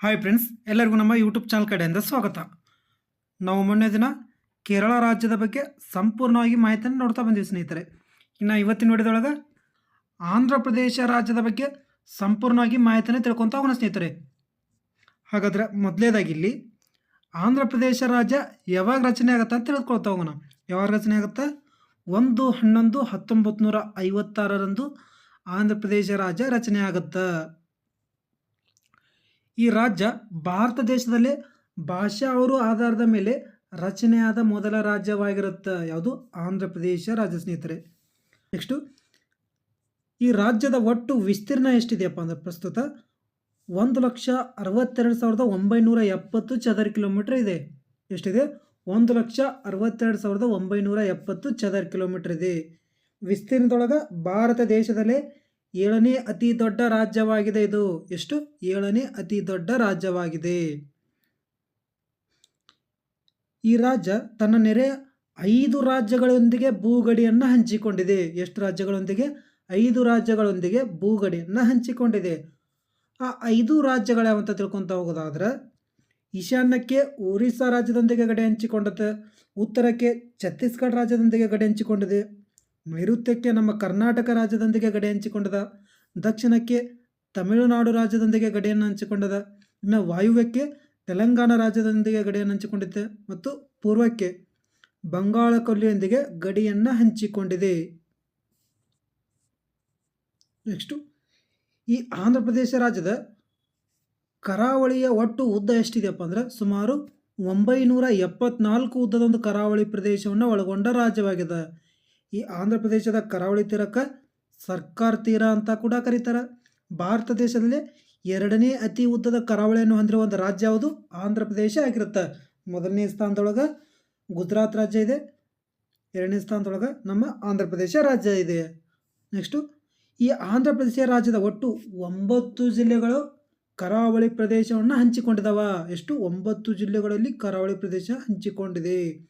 Hi friends ಎಲ್ಲರಿಗೂ ನಮ್ಮ YouTube channel ಕಡೆಯಿಂದ ಸ್ವಾಗತ. ನಾವು ಮೊನ್ನೆ ದಿನ ಕೇರಳ ರಾಜ್ಯದ ಬಗ್ಗೆ ಸಂಪೂರ್ಣವಾಗಿ ಮಾಹಿತಿಯನ್ನು ನೋಡ್ತಾ ಬಂದೀವಿ ಸ್ನೇಹಿತರೆ. ಇನ್ನು ಇವತ್ತಿನ ವಿಡಿಯೋದೊಳಗೆ ಆಂಧ್ರ ಪ್ರದೇಶ ರಾಜ್ಯದ ಬಗ್ಗೆ ಸಂಪೂರ್ಣವಾಗಿ ಮಾಹಿತಿಯನ್ನು ತಿಳ್ಕೊತಾ ಹೋಗೋಣ ಸ್ನೇಹಿತರೆ. ಹಾಗಾದರೆ ಮೊದಲೇದಾಗಿ ಇಲ್ಲಿ ಆಂಧ್ರ ಪ್ರದೇಶ ರಾಜ್ಯ ಯಾವಾಗ ರಚನೆ ಆಗುತ್ತೆ ಅಂತ ತಿಳ್ಕೊಳ್ತಾ ಹೋಗೋಣ. ಯಾವಾಗ ರಚನೆ ಆಗುತ್ತೆ? ಒಂದು ಹನ್ನೊಂದು ಹತ್ತೊಂಬತ್ತು ನೂರ ಐವತ್ತಾರರಂದು ಆಂಧ್ರ ಪ್ರದೇಶ ರಾಜ್ಯ ರಚನೆ ಆಗುತ್ತೆ. ಈ ರಾಜ್ಯ ಭಾರತ ದೇಶದಲ್ಲೇ ಭಾಷಾ ಅವರು ಆಧಾರದ ಮೇಲೆ ರಚನೆಯಾದ ಮೊದಲ ರಾಜ್ಯವಾಗಿರುತ್ತೆ. ಯಾವುದು? ಆಂಧ್ರ ಪ್ರದೇಶ ರಾಜ್ಯ ಸ್ನೇಹಿತರೆ. ನೆಕ್ಸ್ಟು ಈ ರಾಜ್ಯದ ಒಟ್ಟು ವಿಸ್ತೀರ್ಣ ಎಷ್ಟಿದೆಯಪ್ಪ ಅಂದ್ರೆ ಪ್ರಸ್ತುತ ಒಂದು ಲಕ್ಷ ಅರವತ್ತೆರಡು ಸಾವಿರದ ಒಂಬೈನೂರ ಎಪ್ಪತ್ತು ಚದರ ಕಿಲೋಮೀಟರ್ ಇದೆ. ಎಷ್ಟಿದೆ? ಒಂದು ಲಕ್ಷ ಅರವತ್ತೆರಡು ಸಾವಿರದ ಒಂಬೈನೂರ ಎಪ್ಪತ್ತು ಚದರ ಕಿಲೋಮೀಟರ್ ಇದೆ. ವಿಸ್ತೀರ್ಣದೊಳಗೆ ಭಾರತ ದೇಶದಲ್ಲೇ ಏಳನೇ ಅತಿ ದೊಡ್ಡ ರಾಜ್ಯವಾಗಿದೆ ಇದು. ಎಷ್ಟು? ಏಳನೇ ಅತಿ ದೊಡ್ಡ ರಾಜ್ಯವಾಗಿದೆ. ಈ ರಾಜ್ಯ ತನ್ನ ನೆರೆ ಐದು ರಾಜ್ಯಗಳೊಂದಿಗೆ ಭೂಗಡಿಯನ್ನು ಹಂಚಿಕೊಂಡಿದೆ. ಎಷ್ಟು ರಾಜ್ಯಗಳೊಂದಿಗೆ? ಐದು ರಾಜ್ಯಗಳೊಂದಿಗೆ ಭೂಗಡಿಯನ್ನು ಹಂಚಿಕೊಂಡಿದೆ. ಆ ಐದು ರಾಜ್ಯಗಳ್ಯಾವಂತ ತಿಳ್ಕೊತ ಹೋಗೋದಾದ್ರೆ, ಈಶಾನ್ಯಕ್ಕೆ ಒರಿಸ್ಸಾ ರಾಜ್ಯದೊಂದಿಗೆ ಗಡಿ ಹಂಚಿಕೊಂಡತೆ, ಉತ್ತರಕ್ಕೆ ಛತ್ತೀಸ್ಗಢ ರಾಜ್ಯದೊಂದಿಗೆ ಗಡಿ ಹಂಚಿಕೊಂಡಿದೆ. ನೈಋತ್ಯಕ್ಕೆ ನಮ್ಮ ಕರ್ನಾಟಕ ರಾಜ್ಯದೊಂದಿಗೆ ಗಡಿ ಹಂಚಿಕೊಂಡದ, ದಕ್ಷಿಣಕ್ಕೆ ತಮಿಳುನಾಡು ರಾಜ್ಯದೊಂದಿಗೆ ಗಡಿಯನ್ನು ಹಂಚಿಕೊಂಡದ, ಇನ್ನು ವಾಯುವ್ಯಕ್ಕೆ ತೆಲಂಗಾಣ ರಾಜ್ಯದೊಂದಿಗೆ ಗಡಿಯನ್ನು ಹಂಚಿಕೊಂಡಿದೆ ಮತ್ತು ಪೂರ್ವಕ್ಕೆ ಬಂಗಾಳ ಕೊಲ್ಲಿಯೊಂದಿಗೆ ಗಡಿಯನ್ನು ಹಂಚಿಕೊಂಡಿದೆ. ನೆಕ್ಸ್ಟು, ಈ ಆಂಧ್ರ ಪ್ರದೇಶ ರಾಜ್ಯದ ಕರಾವಳಿಯ ಒಟ್ಟು ಉದ್ದ ಎಷ್ಟಿದೆಯಪ್ಪ ಅಂದರೆ ಸುಮಾರು ಒಂಬೈನೂರ ಎಪ್ಪತ್ನಾಲ್ಕು ಉದ್ದದ ಒಂದು ಕರಾವಳಿ ಪ್ರದೇಶವನ್ನು ಒಳಗೊಂಡ ರಾಜ್ಯವಾಗಿದೆ. ಈ ಆಂಧ್ರ ಪ್ರದೇಶದ ಕರಾವಳಿ ತೀರಕ್ಕೆ ಸರ್ಕಾರ ತೀರ ಅಂತ ಕೂಡ ಕರೀತಾರೆ. ಭಾರತ ದೇಶದಲ್ಲಿ ಎರಡನೇ ಅತಿ ಉದ್ದದ ಕರಾವಳಿಯನ್ನು ಹೊಂದಿರುವ ಒಂದು ರಾಜ್ಯ ಯಾವುದು? ಆಂಧ್ರ ಪ್ರದೇಶ ಆಗಿರುತ್ತೆ. ಮೊದಲನೇ ಸ್ಥಾನದೊಳಗೆ ಗುಜರಾತ್ ರಾಜ್ಯ ಇದೆ. ಎರಡನೇ ಸ್ಥಾನದೊಳಗೆ ನಮ್ಮ ಆಂಧ್ರ ಪ್ರದೇಶ ರಾಜ್ಯ ಇದೆ. ನೆಕ್ಸ್ಟು ಈ ಆಂಧ್ರ ಪ್ರದೇಶ ರಾಜ್ಯದ ಒಟ್ಟು ಒಂಬತ್ತು ಜಿಲ್ಲೆಗಳು ಕರಾವಳಿ ಪ್ರದೇಶವನ್ನು ಹಂಚಿಕೊಂಡಿದ್ದಾವ ಎಷ್ಟು? ಒಂಬತ್ತು ಜಿಲ್ಲೆಗಳಲ್ಲಿ ಕರಾವಳಿ ಪ್ರದೇಶ ಹಂಚಿಕೊಂಡಿದೆ.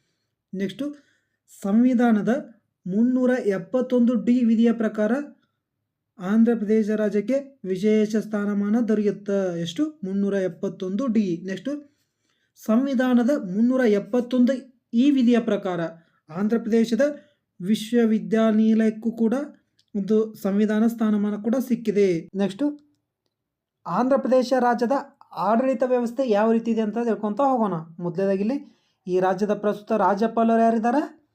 ನೆಕ್ಸ್ಟು ಸಂವಿಧಾನದ ಮುನ್ನೂರ ಎಪ್ಪತ್ತೊಂದು ಡಿ ವಿಧಿಯ ಪ್ರಕಾರ ಆಂಧ್ರ ಪ್ರದೇಶ ರಾಜ್ಯಕ್ಕೆ ವಿಶೇಷ ಸ್ಥಾನಮಾನ ದೊರೆಯುತ್ತೆ. ಎಷ್ಟು? ಮುನ್ನೂರ ಎಪ್ಪತ್ತೊಂದು ಡಿ. ನೆಕ್ಸ್ಟು. ಸಂವಿಧಾನದ ಮುನ್ನೂರ ಎಪ್ಪತ್ತೊಂದು ಈ ವಿಧಿಯ ಪ್ರಕಾರ ಆಂಧ್ರ ಪ್ರದೇಶದ ವಿಶ್ವವಿದ್ಯಾನಿಲಯಕ್ಕೂ ಕೂಡ ಒಂದು ಸಂವಿಧಾನ ಸ್ಥಾನಮಾನ ಕೂಡ ಸಿಕ್ಕಿದೆ. ನೆಕ್ಸ್ಟು. ಆಂಧ್ರ ಪ್ರದೇಶ ರಾಜ್ಯದ ಆಡಳಿತ ವ್ಯವಸ್ಥೆ ಯಾವ ರೀತಿ ಇದೆ ಅಂತ ತಿಳ್ಕೊತಾ ಹೋಗೋಣ. ಮೊದಲೇದಾಗಿಲ್ಲಿ ಈ ರಾಜ್ಯದ ಪ್ರಸ್ತುತ ರಾಜ್ಯಪಾಲರು ಯಾರಿದ್ದಾರೆ?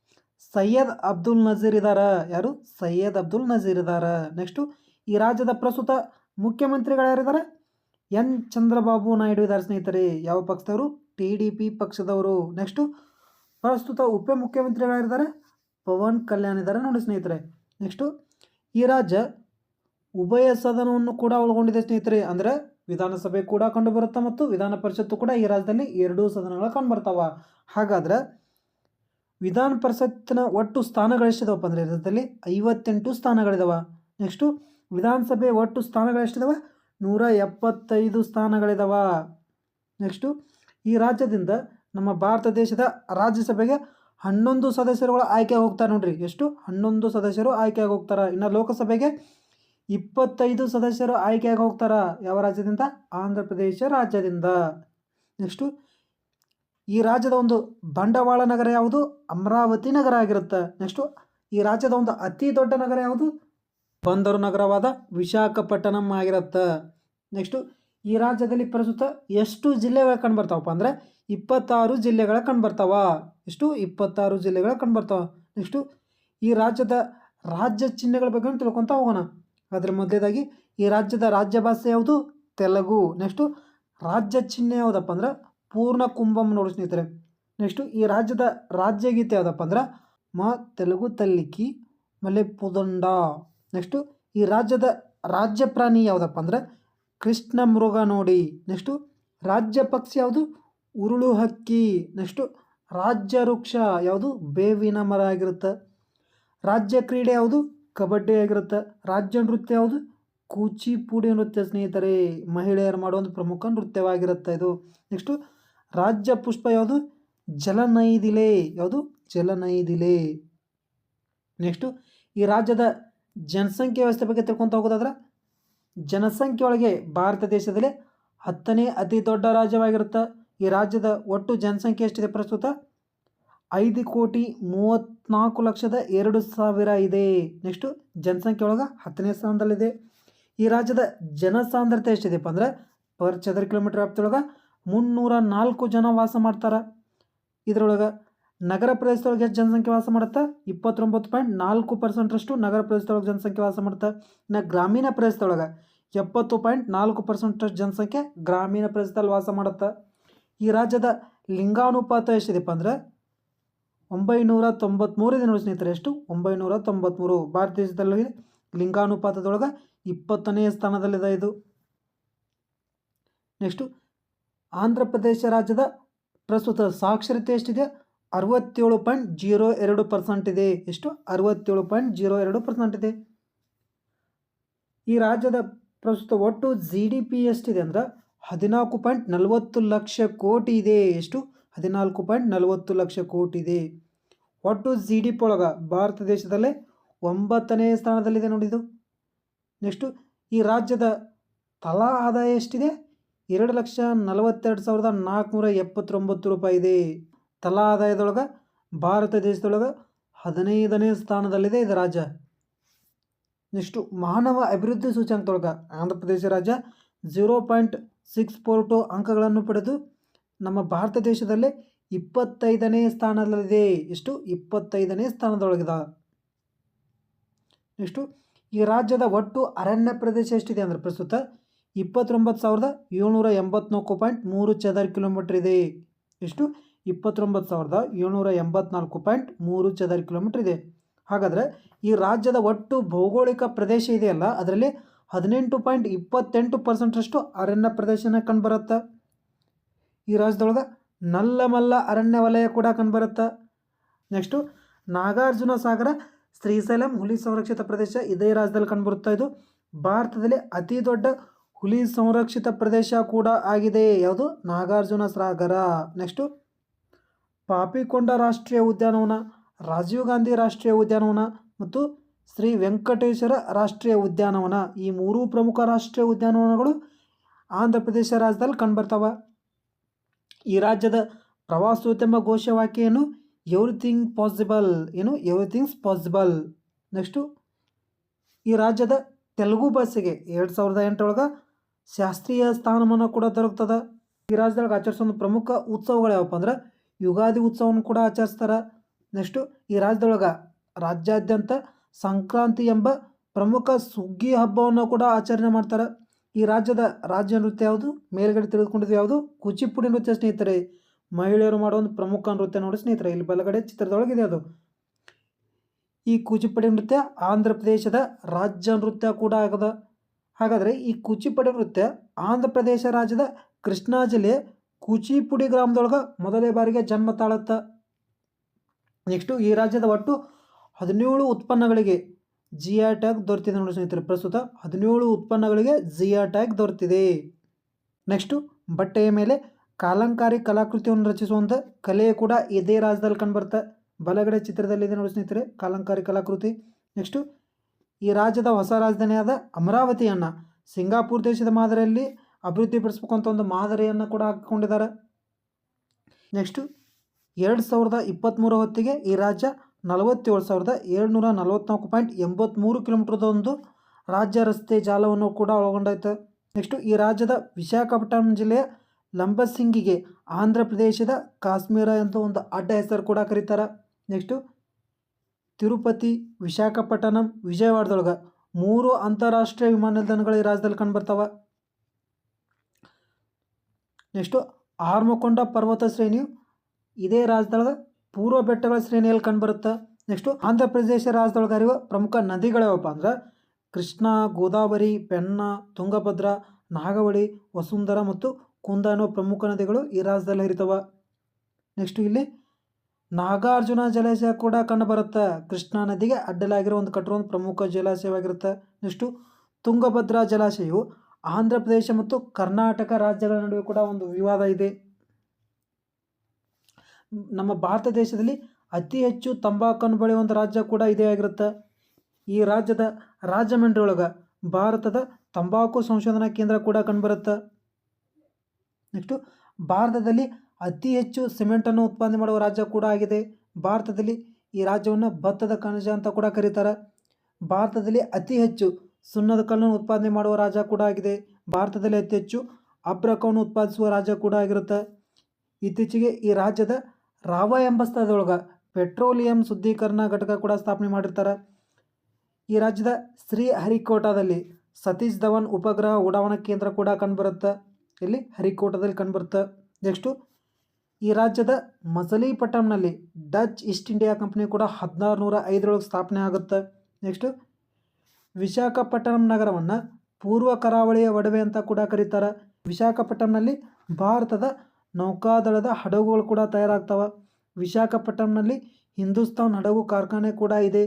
ಸೈಯದ್ ಅಬ್ದುಲ್ ನಜೀರ್ ಇದ್ದಾರೆ ಯಾರು? ಸೈಯದ್ ಅಬ್ದುಲ್ ನಜೀರ್ ಇದ್ದಾರೆ ನೆಕ್ಸ್ಟು ಈ ರಾಜ್ಯದ ಪ್ರಸ್ತುತ ಮುಖ್ಯಮಂತ್ರಿಗಳು ಯಾರಿದ್ದಾರೆ ಎನ್. ಚಂದ್ರಬಾಬು ನಾಯ್ಡು ಇದ್ದಾರೆ ಸ್ನೇಹಿತರೆ. ಯಾವ ಪಕ್ಷದವರು? ಟಿ ಡಿ ಪಿ ಪಕ್ಷದವರು. ನೆಕ್ಸ್ಟು ಪ್ರಸ್ತುತ ಉಪಮುಖ್ಯಮಂತ್ರಿಗಳು ಯಾರಿದ್ದಾರೆ ಪವನ್ ಕಲ್ಯಾಣ್ ಇದ್ದಾರೆ ನೋಡಿ ಸ್ನೇಹಿತರೆ. ನೆಕ್ಸ್ಟು ಈ ರಾಜ್ಯ ಉಭಯ ಸದನವನ್ನು ಕೂಡ ಒಳಗೊಂಡಿದೆ ಸ್ನೇಹಿತರೆ. ಅಂದರೆ ವಿಧಾನಸಭೆ ಕೂಡ ಕಂಡುಬರುತ್ತೆ ಮತ್ತು ವಿಧಾನ ಪರಿಷತ್ತು ಕೂಡ ಈ ರಾಜ್ಯದಲ್ಲಿ ಎರಡೂ ಸದನಗಳು ಕಂಡುಬರ್ತಾವ. ಹಾಗಾದ್ರೆ ವಿಧಾನ ಪರಿಷತ್ತಿನ ಒಟ್ಟು ಸ್ಥಾನಗಳೆಷ್ಟಿದಾವಪ್ಪ ಅಂದರೆ ಇದರಲ್ಲಿ ಐವತ್ತೆಂಟು ಸ್ಥಾನಗಳಿದಾವೆ. ನೆಕ್ಸ್ಟು ವಿಧಾನಸಭೆ ಒಟ್ಟು ಸ್ಥಾನಗಳೆಷ್ಟಿದಾವೆ ನೂರ ಎಪ್ಪತ್ತೈದು ಸ್ಥಾನಗಳಿದಾವ. ನೆಕ್ಸ್ಟು ಈ ರಾಜ್ಯದಿಂದ ನಮ್ಮ ಭಾರತ ದೇಶದ ರಾಜ್ಯಸಭೆಗೆ ಹನ್ನೊಂದು ಸದಸ್ಯರುಗಳು ಆಯ್ಕೆ ಹೋಗ್ತಾರೆ ನೋಡ್ರಿ. ಎಷ್ಟು? ಹನ್ನೊಂದು ಸದಸ್ಯರು ಆಯ್ಕೆ ಹೋಗ್ತಾರೆ ಇನ್ನು ಲೋಕಸಭೆಗೆ ಇಪ್ಪತ್ತೈದು ಸದಸ್ಯರು ಆಯ್ಕೆಯಾಗಿ ಹೋಗ್ತಾರೆ ಯಾವ ರಾಜ್ಯದಿಂದ? ಆಂಧ್ರ ಪ್ರದೇಶ ರಾಜ್ಯದಿಂದ. ನೆಕ್ಸ್ಟು ಈ ರಾಜ್ಯದ ಒಂದು ಬಂಡವಾಳ ನಗರ ಯಾವುದು? ಅಮರಾವತಿ ನಗರ ಆಗಿರುತ್ತೆ. ನೆಕ್ಸ್ಟು ಈ ರಾಜ್ಯದ ಒಂದು ಅತಿ ದೊಡ್ಡ ನಗರ ಯಾವುದು? ಬಂದರು ನಗರವಾದ ವಿಶಾಖಪಟ್ಟಣಂ ಆಗಿರುತ್ತೆ. ನೆಕ್ಸ್ಟು ಈ ರಾಜ್ಯದಲ್ಲಿ ಪ್ರಸ್ತುತ ಎಷ್ಟು ಜಿಲ್ಲೆಗಳು ಕಂಡುಬರ್ತಾವಪ್ಪ ಅಂದರೆ ಇಪ್ಪತ್ತಾರು ಜಿಲ್ಲೆಗಳ ಕಂಡುಬರ್ತಾವ ಎಷ್ಟು ಇಪ್ಪತ್ತಾರು ಜಿಲ್ಲೆಗಳ ಕಂಡುಬರ್ತಾವ ನೆಕ್ಸ್ಟು ಈ ರಾಜ್ಯದ ರಾಜ್ಯ ಚಿಹ್ನೆಗಳ ಬಗ್ಗೆ ತಿಳ್ಕೊತಾ ಹೋಗೋಣ. ಅದರ ಮೊದಲೇದಾಗಿ ಈ ರಾಜ್ಯದ ರಾಜ್ಯ ಭಾಷೆ ಯಾವುದು? ತೆಲುಗು. ನೆಕ್ಸ್ಟು ರಾಜ್ಯ ಚಿಹ್ನೆ ಯಾವುದಪ್ಪ ಅಂದ್ರೆ ಪೂರ್ಣ ಕುಂಭಂ ನೋಡಿ ಸ್ನೇಹಿತರೆ. ನೆಕ್ಸ್ಟು ಈ ರಾಜ್ಯದ ರಾಜ್ಯಗೀತೆ ಯಾವುದಪ್ಪ ಅಂದ್ರೆ, ಮ ತೆಲುಗು ತಲ್ಲಿಕಿ ಮಲೆ ಪುದಂಡ. ನೆಕ್ಸ್ಟು ಈ ರಾಜ್ಯದ ರಾಜ್ಯ ಪ್ರಾಣಿ ಯಾವುದಪ್ಪ ಅಂದರೆ, ಕೃಷ್ಣ ಮೃಗ ನೋಡಿ. ನೆಕ್ಸ್ಟು ರಾಜ್ಯ ಪಕ್ಷಿ ಯಾವುದು, ಉರುಳು ಹಕ್ಕಿ. ನೆಕ್ಸ್ಟು ರಾಜ್ಯ ವೃಕ್ಷ ಯಾವುದು, ಬೇವಿನ ಮರ ಆಗಿರುತ್ತೆ. ರಾಜ್ಯ ಕ್ರೀಡೆ ಯಾವುದು, ಕಬಡ್ಡಿ ಆಗಿರುತ್ತೆ. ರಾಜ್ಯ ನೃತ್ಯ ಯಾವುದು, ಕೂಚಿಪುಡಿ ನೃತ್ಯ ಸ್ನೇಹಿತರೆ. ಮಹಿಳೆಯರು ಮಾಡುವ ಒಂದು ಪ್ರಮುಖ ನೃತ್ಯವಾಗಿರುತ್ತೆ ಇದು. ನೆಕ್ಸ್ಟು ರಾಜ್ಯ ಪುಷ್ಪ ಯಾವುದು? ಜಲನೈದಿಲೆ. ಯಾವುದು? ಜಲನೈದಿಲೆ. ನೆಕ್ಸ್ಟು ಈ ರಾಜ್ಯದ ಜನಸಂಖ್ಯೆ ವ್ಯವಸ್ಥೆ ಬಗ್ಗೆ ತಿಳ್ಕೊತ ಹೋಗೋದಾದ್ರೆ, ಜನಸಂಖ್ಯೆ ಒಳಗೆ ಭಾರತ ದೇಶದಲ್ಲಿ ಹತ್ತನೇ ಅತಿ ದೊಡ್ಡ ರಾಜ್ಯವಾಗಿರುತ್ತೆ. ಈ ರಾಜ್ಯದ ಒಟ್ಟು ಜನಸಂಖ್ಯೆ ಎಷ್ಟಿದೆ ಪ್ರಸ್ತುತ? ಐದು ಕೋಟಿ ಮೂವತ್ತ್ನಾಲ್ಕು ಲಕ್ಷದ ಎರಡು ಸಾವಿರ ಇದೆ. ನೆಕ್ಸ್ಟು ಜನಸಂಖ್ಯೆ ಒಳಗೆ ಹತ್ತನೇ ಸ್ಥಾನದಲ್ಲಿದೆ. ಈ ರಾಜ್ಯದ ಜನಸಾಂದ್ರತೆ ಎಷ್ಟಿದೆಪ್ಪ ಅಂದರೆ, ಪರ್ ಚದರ ಕಿಲೋಮೀಟರ್ ವ್ಯಾಪ್ತಿಯೊಳಗೆ ಮುನ್ನೂರ ನಾಲ್ಕು ಜನ ವಾಸ ಮಾಡ್ತಾರೆ. ಇದರೊಳಗೆ ನಗರ ಪ್ರದೇಶದೊಳಗೆ ಎಷ್ಟು ಜನಸಂಖ್ಯೆ ವಾಸ ಮಾಡುತ್ತೆ? ಇಪ್ಪತ್ತೊಂಬತ್ತು ಪಾಯಿಂಟ್ ನಾಲ್ಕು ಪರ್ಸೆಂಟ್ರಷ್ಟು ನಗರ ಪ್ರದೇಶದೊಳಗೆ ಜನಸಂಖ್ಯೆ ವಾಸ ಮಾಡುತ್ತೆ. ಇನ್ನು ಗ್ರಾಮೀಣ ಪ್ರದೇಶದೊಳಗೆ ಎಪ್ಪತ್ತು ಪಾಯಿಂಟ್ ನಾಲ್ಕು ಪರ್ಸೆಂಟಷ್ಟು ಜನಸಂಖ್ಯೆ ಗ್ರಾಮೀಣ ಪ್ರದೇಶದಲ್ಲಿ ವಾಸ ಮಾಡುತ್ತೆ. ಈ ರಾಜ್ಯದ ಲಿಂಗಾನುಪಾತ ಎಷ್ಟಿದೆಪ್ಪ ಅಂದ್ರೆ? ಒಂಬೈನೂರ ತೊಂಬತ್ತ್ಮೂರು ನೋಡಿ ಸ್ನೇಹಿತರೆ ಎಷ್ಟು ಒಂಬೈನೂರ ತೊಂಬತ್ತ್ಮೂರು ಭಾರತ ದೇಶದಲ್ಲಿ ಲಿಂಗಾನುಪಾತದೊಳಗೆ ಇಪ್ಪತ್ತನೆಯ ಸ್ಥಾನದಲ್ಲಿದೆ ಇದು. ನೆಕ್ಸ್ಟು ಆಂಧ್ರ ಪ್ರದೇಶ ರಾಜ್ಯದ ಪ್ರಸ್ತುತ ಸಾಕ್ಷರತೆ ಎಷ್ಟಿದೆ? ಅರವತ್ತೇಳು ಪಾಯಿಂಟ್ ಜೀರೋ ಎರಡು ಪರ್ಸೆಂಟ್ ಇದೆ. ಎಷ್ಟು? ಅರವತ್ತೇಳು ಪಾಯಿಂಟ್ ಜೀರೋ ಎರಡು ಪರ್ಸೆಂಟ್ ಇದೆ. ಈ ರಾಜ್ಯದ ಪ್ರಸ್ತುತ ಒಟ್ಟು ಜಿ ಡಿ ಪಿ ಎಷ್ಟಿದೆ ಅಂದ್ರೆ ಹದಿನಾಲ್ಕು ಪಾಯಿಂಟ್ ನಲವತ್ತು ಲಕ್ಷ ಕೋಟಿ ಇದೆ. ಎಷ್ಟು? ಹದಿನಾಲ್ಕು ಪಾಯಿಂಟ್ ನಲವತ್ತು ಲಕ್ಷ ಕೋಟಿ ಇದೆ. ಒಟ್ಟು ಜಿ ಡಿ ಪಿ ಒಳಗೆ ಭಾರತ ದೇಶದಲ್ಲೇ ಒಂಬತ್ತನೇ ಸ್ಥಾನದಲ್ಲಿದೆ ನೋಡಿದು. ನೆಕ್ಸ್ಟು ಈ ರಾಜ್ಯದ ತಲಾ ಆದಾಯ ಎಷ್ಟಿದೆ? ಎರಡು ಲಕ್ಷ ನಲವತ್ತೆರಡು ಸಾವಿರದ ನಾಲ್ಕುನೂರ ಎಪ್ಪತ್ತೊಂಬತ್ತು ರೂಪಾಯಿ ಇದೆ. ತಲಾ ಆದಾಯದೊಳಗೆ ಭಾರತ ದೇಶದೊಳಗೆ ಹದಿನೈದನೇ ಸ್ಥಾನದಲ್ಲಿದೆ ಇದು ರಾಜ್ಯ. ನೆಕ್ಸ್ಟು ಮಾನವ ಅಭಿವೃದ್ಧಿ ಸೂಚ್ಯಾಂಕದೊಳಗೆ ಆಂಧ್ರ ಪ್ರದೇಶ ರಾಜ್ಯ zero point six four two ಅಂಕಗಳನ್ನು ಪಡೆದು ನಮ್ಮ ಭಾರತ ದೇಶದಲ್ಲೇ ಇಪ್ಪತ್ತೈದನೇ ಸ್ಥಾನದಲ್ಲಿದೆ. ಎಷ್ಟು? ಇಪ್ಪತ್ತೈದನೇ ಸ್ಥಾನದೊಳಗಿದೆ. ನೆಕ್ಸ್ಟು ಈ ರಾಜ್ಯದ ಒಟ್ಟು ಅರಣ್ಯ ಪ್ರದೇಶ ಎಷ್ಟಿದೆ ಅಂದರೆ ಪ್ರಸ್ತುತ ಇಪ್ಪತ್ತೊಂಬತ್ತು ಸಾವಿರದ ಏಳ್ನೂರ ಎಂಬತ್ನಾಲ್ಕು ಪಾಯಿಂಟ್ ಮೂರು ಚದರ ಕಿಲೋಮೀಟ್ರ್ ಇದೆ. ಎಷ್ಟು? ಇಪ್ಪತ್ತೊಂಬತ್ತು ಸಾವಿರದ ಏಳ್ನೂರ ಎಂಬತ್ನಾಲ್ಕು ಪಾಯಿಂಟ್ ಮೂರು ಚದರ ಕಿಲೋಮೀಟ್ರ್ ಇದೆ. ಹಾಗಾದರೆ ಈ ರಾಜ್ಯದ ಒಟ್ಟು ಭೌಗೋಳಿಕ ಪ್ರದೇಶ ಇದೆಯಲ್ಲ ಅದರಲ್ಲಿ ಹದಿನೆಂಟು ಪಾಯಿಂಟ್ ಇಪ್ಪತ್ತೆಂಟು ಪರ್ಸೆಂಟಷ್ಟು ಅರಣ್ಯ ಪ್ರದೇಶನ ಕಂಡುಬರುತ್ತೆ. ಈ ರಾಜ್ಯದೊಳಗೆ ನಲ್ಲಮಲ್ಲ ಅರಣ್ಯ ವಲಯ ಕೂಡ ಕಂಡುಬರುತ್ತೆ. ನೆಕ್ಸ್ಟು, ನಾಗಾರ್ಜುನ ಸಾಗರ, ಶ್ರೀಶೈಲಂ ಹುಲಿ ಸಂರಕ್ಷಿತ ಪ್ರದೇಶ ಇದೇ ರಾಜ್ಯದಲ್ಲಿ ಕಂಡುಬರುತ್ತಾ ಇದು? ಭಾರತದಲ್ಲಿ ಅತಿ ದೊಡ್ಡ ಹುಲಿ ಸಂರಕ್ಷಿತ ಪ್ರದೇಶ ಕೂಡ ಆಗಿದೆ. ಯಾವುದು? ನಾಗಾರ್ಜುನ ಸಾಗರ. ನೆಕ್ಸ್ಟು ಪಾಪಿಕೊಂಡ ರಾಷ್ಟ್ರೀಯ ಉದ್ಯಾನವನ, ರಾಜೀವ್ ಗಾಂಧಿ ರಾಷ್ಟ್ರೀಯ ಉದ್ಯಾನವನ ಮತ್ತು ಶ್ರೀ ವೆಂಕಟೇಶ್ವರ ರಾಷ್ಟ್ರೀಯ ಉದ್ಯಾನವನ. ಈ ಮೂರೂ ಪ್ರಮುಖ ರಾಷ್ಟ್ರೀಯ ಉದ್ಯಾನವನಗಳು ಆಂಧ್ರ ಪ್ರದೇಶ ರಾಜ್ಯದಲ್ಲಿ ಕಂಡುಬರ್ತಾವೆ. ಈ ರಾಜ್ಯದ ಪ್ರವಾಸೋದ್ಯಮ ಘೋಷವಾಕ್ಯ ಏನು ಎವ್ರಿಥಿಂಗ್ ಪಾಸಿಬಲ್ ಏನು ಎವ್ರಿಥಿಂಗ್ಸ್ ಪಾಸಿಬಲ್ ನೆಕ್ಸ್ಟು ಈ ರಾಜ್ಯದ ತೆಲುಗು ಭಾಷೆಗೆ ಎರಡು ಸಾವಿರದ ಎಂಟರೊಳಗೆ ಶಾಸ್ತ್ರೀಯ ಸ್ಥಾನಮಾನ ಕೂಡ ದೊರಕ್ತದ. ಈ ರಾಜ್ಯದೊಳಗೆ ಆಚರಿಸೋ ಪ್ರಮುಖ ಉತ್ಸವಗಳು ಯಾವಪ್ಪ ಅಂದ್ರೆ ಯುಗಾದಿ ಉತ್ಸವವನ್ನು ಕೂಡ ಆಚರಿಸ್ತಾರೆ. ನೆಕ್ಸ್ಟು ಈ ರಾಜ್ಯದೊಳಗೆ ರಾಜ್ಯಾದ್ಯಂತ ಸಂಕ್ರಾಂತಿ ಎಂಬ ಪ್ರಮುಖ ಸುಗ್ಗಿ ಹಬ್ಬವನ್ನು ಕೂಡ ಆಚರಣೆ ಮಾಡ್ತಾರೆ. ಈ ರಾಜ್ಯದ ರಾಜ್ಯ ನೃತ್ಯ ಯಾವುದು? ಮೇಲ್ಗಡೆ ತಿಳಿದುಕೊಂಡಿದ್ದು ಯಾವುದು? ಕೂಚಿಪುಡಿ ನೃತ್ಯ ಸ್ನೇಹಿತರೆ. ಮಹಿಳೆಯರು ಮಾಡುವ ಒಂದು ಪ್ರಮುಖ ನೃತ್ಯ ನೋಡಿ ಸ್ನೇಹಿತರೆ, ಇಲ್ಲಿ ಬಲಗಡೆ ಚಿತ್ರದೊಳಗಿದೆ ಅದು. ಈ ಕೂಚಿಪುಡಿ ನೃತ್ಯ ಆಂಧ್ರ ಪ್ರದೇಶದ ರಾಜ್ಯ ನೃತ್ಯ ಕೂಡ ಆಗದ. ಹಾಗಾದರೆ ಈ ಕೂಚಿಪುಡಿ ನೃತ್ಯ ಆಂಧ್ರ ಪ್ರದೇಶ ರಾಜ್ಯದ ಕೃಷ್ಣಾ ಜಿಲ್ಲೆ ಕೂಚಿಪುಡಿ ಗ್ರಾಮದೊಳಗೆ ಮೊದಲೇ ಬಾರಿಗೆ ಜನ್ಮ ತಾಳತ್ತ. ನೆಕ್ಸ್ಟು ಈ ರಾಜ್ಯದ ಒಟ್ಟು ಹದಿನೇಳು ಉತ್ಪನ್ನಗಳಿಗೆ ಜಿಯಾ ಟ್ಯಾಗ್ ದೊರೆತಿದೆ ನೋಡಿ ಸ್ನೇಹಿತರೆ, ಪ್ರಸ್ತುತ ಹದಿನೇಳು ಉತ್ಪನ್ನಗಳಿಗೆ ಜಿಯಾ ಟ್ಯಾಗ್ ದೊರೆತಿದೆ. ನೆಕ್ಸ್ಟು ಬಟ್ಟೆಯ ಮೇಲೆ ಕಾಲಂಕಾರಿ ಕಲಾಕೃತಿಯನ್ನು ರಚಿಸುವಂಥ ಕಲೆ ಕೂಡ ಇದೇ ರಾಜ್ಯದಲ್ಲಿ ಕಂಡುಬರುತ್ತೆ ಬಲಗಡೆ ಚಿತ್ರದಲ್ಲಿದೆ ನೋಡಿ ಸ್ನೇಹಿತರೆ, ಕಾಲಂಕಾರಿ ಕಲಾಕೃತಿ. ನೆಕ್ಸ್ಟು ಈ ರಾಜ್ಯದ ಹೊಸ ರಾಜಧಾನಿಯಾದ ಅಮರಾವತಿಯನ್ನು ಸಿಂಗಾಪುರ್ ದೇಶದ ಮಾದರಿಯಲ್ಲಿ ಅಭಿವೃದ್ಧಿಪಡಿಸ್ಬೇಕಂತ ಒಂದು ಮಾದರಿಯನ್ನು ಕೂಡ ಹಾಕಿಕೊಂಡಿದ್ದಾರೆ. ನೆಕ್ಸ್ಟು ಎರಡು ಸಾವಿರದ ಇಪ್ಪತ್ತ್ಮೂರು ಹೊತ್ತಿಗೆ ಈ ರಾಜ್ಯ ನಲವತ್ತೇಳು ಸಾವಿರದ ಏಳ್ನೂರ ನಲವತ್ತ್ನಾಲ್ಕು ಪಾಯಿಂಟ್ ಎಂಬತ್ತ್ಮೂರು ಕಿಲೋಮೀಟ್ರದೊಂದು ರಾಜ್ಯ ರಸ್ತೆ ಜಾಲವನ್ನು ಕೂಡ ಒಳಗೊಂಡಾಯಿತು ನೆಕ್ಸ್ಟು ಈ ರಾಜ್ಯದ ವಿಶಾಖಪಟ್ಟಣಂ ಜಿಲ್ಲೆಯ ಲಂಬಸಿಂಗಿಗೆ ಆಂಧ್ರ ಪ್ರದೇಶದ ಕಾಶ್ಮೀರ ಅಂತ ಒಂದು ಅಡ್ಡ ಹೆಸರು ಕೂಡ ಕರೀತಾರೆ. ನೆಕ್ಸ್ಟು ತಿರುಪತಿ, ವಿಶಾಖಪಟ್ಟಣಂ, ವಿಜಯವಾಡದೊಳಗೆ ಮೂರು ಅಂತಾರಾಷ್ಟ್ರೀಯ ವಿಮಾನ ನಿಲ್ದಾಣಗಳು ಈ ರಾಜ್ಯದಲ್ಲಿ ಕಂಡುಬರ್ತಾವೆ. ನೆಕ್ಸ್ಟು ಆರ್ಮಕೊಂಡ ಪರ್ವತ ಶ್ರೇಣಿಯು ಇದೇ ರಾಜ್ಯದೊಳಗೆ ಪೂರ್ವ ಬೆಟ್ಟಗಳ ಶ್ರೇಣಿಯಲ್ಲಿ ಕಂಡುಬರುತ್ತೆ. ನೆಕ್ಸ್ಟು ಆಂಧ್ರ ಪ್ರದೇಶ ರಾಜ್ಯದೊಳಗೆ ಹರಿಯುವ ಪ್ರಮುಖ ನದಿಗಳ್ಯಾವಪ್ಪ ಅಂದ್ರೆ ಕೃಷ್ಣ, ಗೋದಾವರಿ, ಪೆನ್ನ, ತುಂಗಭದ್ರ, ನಾಗವಳಿ, ವಸುಂಧರ ಮತ್ತು ಕುಂದ ಅನ್ನೋ ಪ್ರಮುಖ ನದಿಗಳು ಈ ರಾಜ್ಯದಲ್ಲಿ ಹರಿತವೆ. ನೆಕ್ಸ್ಟು ಇಲ್ಲಿ ನಾಗಾರ್ಜುನ ಜಲಾಶಯ ಕೂಡ ಕಂಡುಬರುತ್ತೆ. ಕೃಷ್ಣಾ ನದಿಗೆ ಅಡ್ಡಲಾಗಿರೋ ಒಂದು ಕಟ್ಟಿರೋ ಒಂದು ಪ್ರಮುಖ ಜಲಾಶಯವಾಗಿರುತ್ತೆ. ನೆಕ್ಸ್ಟು ತುಂಗಭದ್ರಾ ಜಲಾಶಯವು ಆಂಧ್ರ ಪ್ರದೇಶ ಮತ್ತು ಕರ್ನಾಟಕ ರಾಜ್ಯಗಳ ನಡುವೆ ಕೂಡ ಒಂದು ವಿವಾದ ಇದೆ. ನಮ್ಮ ಭಾರತ ದೇಶದಲ್ಲಿ ಅತಿ ಹೆಚ್ಚು ತಂಬಾಕನ್ನು ಬೆಳೆಯುವಂಥ ರಾಜ್ಯ ಕೂಡ ಇದೇ ಆಗಿರುತ್ತೆ. ಈ ರಾಜ್ಯದ ರಾಜಮಂಡ್ರಿಯೊಳಗೆ ಭಾರತದ ತಂಬಾಕು ಸಂಶೋಧನಾ ಕೇಂದ್ರ ಕೂಡ ಕಂಡುಬರುತ್ತೆ. ನೆಕ್ಸ್ಟು ಭಾರತದಲ್ಲಿ ಅತಿ ಹೆಚ್ಚು ಸಿಮೆಂಟನ್ನು ಉತ್ಪಾದನೆ ಮಾಡುವ ರಾಜ್ಯ ಕೂಡ ಆಗಿದೆ. ಭಾರತದಲ್ಲಿ ಈ ರಾಜ್ಯವನ್ನು ಭತ್ತದ ಕಣಜ ಅಂತ ಕೂಡ ಕರೀತಾರೆ. ಭಾರತದಲ್ಲಿ ಅತಿ ಹೆಚ್ಚು ಸುಣ್ಣದ ಕಲ್ಲನ್ನು ಉತ್ಪಾದನೆ ಮಾಡುವ ರಾಜ್ಯ ಕೂಡ ಆಗಿದೆ. ಭಾರತದಲ್ಲಿ ಅತಿ ಹೆಚ್ಚು ಅಬ್ರಕವನ್ನು ಉತ್ಪಾದಿಸುವ ರಾಜ್ಯ ಕೂಡ ಆಗಿರುತ್ತೆ. ಇತ್ತೀಚೆಗೆ ಈ ರಾಜ್ಯದ ರಾವ ಎಂಬ ಸ್ಥಳದೊಳಗೆ ಪೆಟ್ರೋಲಿಯಂ ಶುದ್ಧೀಕರಣ ಘಟಕ ಕೂಡ ಸ್ಥಾಪನೆ ಮಾಡಿರ್ತಾರೆ. ಈ ರಾಜ್ಯದ ಶ್ರೀಹರಿಕೋಟಾದಲ್ಲಿ ಸತೀಶ್ ಧವನ್ ಉಪಗ್ರಹ ಉಡಾವಣಾ ಕೇಂದ್ರ ಕೂಡ ಕಂಡುಬರುತ್ತೆ. ಇಲ್ಲಿ ಹರಿಕೋಟದಲ್ಲಿ ಕಂಡುಬರುತ್ತೆ. ನೆಕ್ಸ್ಟು ಈ ರಾಜ್ಯದ ಮಸಲಿಪಟ್ಟಂನಲ್ಲಿ ಡಚ್ ಈಸ್ಟ್ ಇಂಡಿಯಾ ಕಂಪ್ನಿ ಕೂಡ ಹದಿನಾರು ನೂರ ಐದರೊಳಗೆ ಸ್ಥಾಪನೆ ಆಗುತ್ತೆ. ನೆಕ್ಸ್ಟು, ವಿಶಾಖಪಟ್ಟಣಂ ನಗರವನ್ನು ಪೂರ್ವ ಕರಾವಳಿಯ ಒಡವೆ ಅಂತ ಕೂಡ ಕರೀತಾರೆ. ವಿಶಾಖಪಟ್ಟಣಂನಲ್ಲಿ ಭಾರತದ ನೌಕಾದಳದ ಹಡಗುಗಳು ಕೂಡ ತಯಾರಾಗ್ತವೆ. ವಿಶಾಖಪಟ್ಟಣಂನಲ್ಲಿ ಹಿಂದೂಸ್ತಾನ್ ಹಡಗು ಕಾರ್ಖಾನೆ ಕೂಡ ಇದೆ.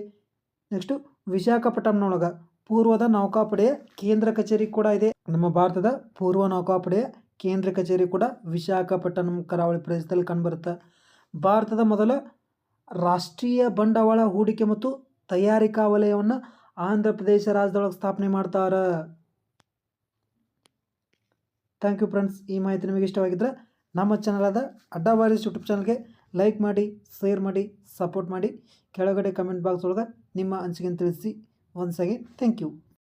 ನೆಕ್ಸ್ಟು, ವಿಶಾಖಪಟ್ಟಣಂನೊಳಗೆ ಪೂರ್ವದ ನೌಕಾಪಡೆಯ ಕೇಂದ್ರ ಕಚೇರಿ ಕೂಡ ಇದೆ. ನಮ್ಮ ಭಾರತದ ಪೂರ್ವ ನೌಕಾಪಡೆಯ ಕೇಂದ್ರ ಕಚೇರಿ ಕೂಡ ವಿಶಾಖಪಟ್ಟಣಂ, ಕರಾವಳಿ ಪ್ರದೇಶದಲ್ಲಿ ಕಂಡುಬರುತ್ತೆ. ಭಾರತದ ಮೊದಲ ರಾಷ್ಟ್ರೀಯ ಬಂಡವಾಳ ಹೂಡಿಕೆ ಮತ್ತು ತಯಾರಿಕಾ ವಲಯವನ್ನು ಆಂಧ್ರ ಪ್ರದೇಶ ರಾಜ್ಯದೊಳಗೆ ಸ್ಥಾಪನೆ ಮಾಡ್ತಾರೆ. ಥ್ಯಾಂಕ್ ಯು ಫ್ರೆಂಡ್ಸ್ ಈ ಮಾಹಿತಿ ನಿಮಗೆ ಇಷ್ಟವಾಗಿದ್ದರೆ ನಮ್ಮ ಚಾನಲಾದ ವಾರಿಸ್ ಯೂಟ್ಯೂಬ್ ಚಾನಲ್ಗೆ ಲೈಕ್ ಮಾಡಿ ಶೇರ್ ಮಾಡಿ ಸಪೋರ್ಟ್ ಮಾಡಿ. ಕೆಳಗಡೆ ಕಮೆಂಟ್ ಬಾಕ್ಸ್ ಒಳಗೆ ನಿಮ್ಮ ಅನಿಸಿಕೆಯನ್ನು ತಿಳಿಸಿ. Once again thank you